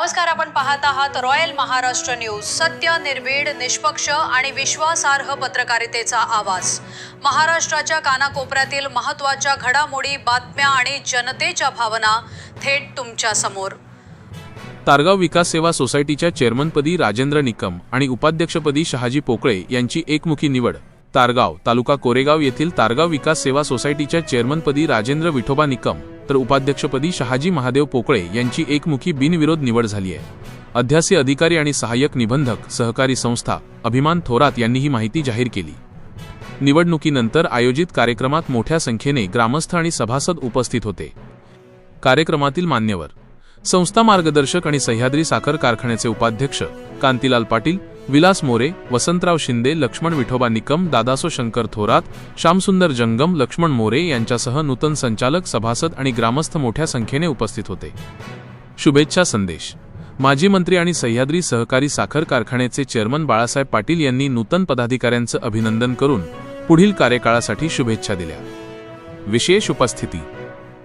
नमस्कार आपण पाहत आहात रॉयल महाराष्ट्र न्यूज. सत्य निर्भीड निष्पक्ष आणि विश्वासार्ह पत्रकारितेचा आवाज. महाराष्ट्राच्या कानाकोपऱ्यातील महत्त्वाच्या घडामोडी बातम्या आणि जनतेच्या भावना थेट तुमच्यासमोर. तारगाव विकास सेवा सोसायटीच्या चेअरमनपदी राजेंद्र निकम आणि उपाध्यक्षपदी शहाजी पोकळे यांची एकमुखी निवड. तारगाव तालुका कोरेगाव येथील तारगाव विकास सेवा सोसायटीच्या चेअरमनपदी राजेंद्र विठोबा निकम. तर उपाध्यक्षपदी शहाजी महादेव पोकळे यांची एकमुखी बिनविरोध निवड झाली आहे. अध्यासी अधिकारी आणि सहाय्यक निबंधक सहकारी संस्था अभिमान थोरात यांनी ही माहिती जाहीर केली. निवडणुकीनंतर आयोजित कार्यक्रमात मोठ्या संख्येने ग्रामस्थ आणि सभासद उपस्थित होते. कार्यक्रमातील मान्यवर संस्था मार्गदर्शक आणि सह्याद्री साखर कारखान्याचे उपाध्यक्ष कांतीलाल पाटील विलास मोरे वसंतराव शिंदे लक्ष्मण विठोबा निकम दादासो शंकर थोरात श्यामसुंदर जंगम लक्ष्मण मोरे यांच्यासह नूतन संचालक सभासद आणि ग्रामस्थ मोठ्या संख्येने उपस्थित होते. शुभेच्छा संदेश. माजी मंत्री आणि सह्याद्री सहकारी साखर कारखान्याचे चेअरमन बाळासाहेब पाटील यांनी नूतन पदाधिकाऱ्यांचं अभिनंदन करून पुढील कार्यकाळासाठी शुभेच्छा दिल्या. विशेष उपस्थिती.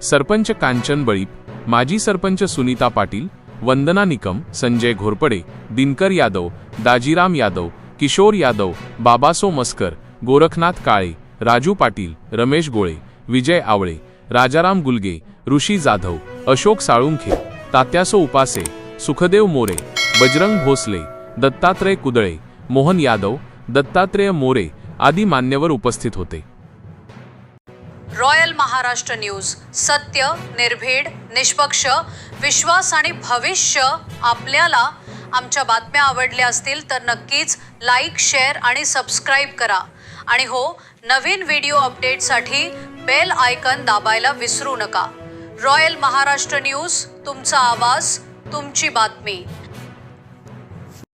सरपंच कांचन बळीप माजी सरपंच सुनीता पाटील वंदना निकम संजय घोरपडे दिनकर यादव दाजीराम यादव किशोर यादव बाबासो मस्कर गोरखनाथ काळे राजू पाटील रमेश गोळे विजय आवळे राजाराम गुलगे ऋषी जाधव अशोक साळुंखे तात्यासो उपासे सुखदेव मोरे बजरंग भोसले दत्तात्रय कुदळे मोहन यादव दत्तात्रेय मोरे आदी मान्यवर उपस्थित होते. रॉयल महाराष्ट्र न्यूज सत्य निर्भीड निष्पक्ष विश्वास आणि भविष्य आपल्याला आमच्या बातम्या आवडल्या असतील तर नक्कीच लाईक शेअर आणि सबस्क्राईब करा. आणि हो नवीन व्हिडिओ अपडेटसाठी बेल आयकन दाबायला विसरू नका. रॉयल महाराष्ट्र न्यूज तुमचा आवाज तुमची बातमी.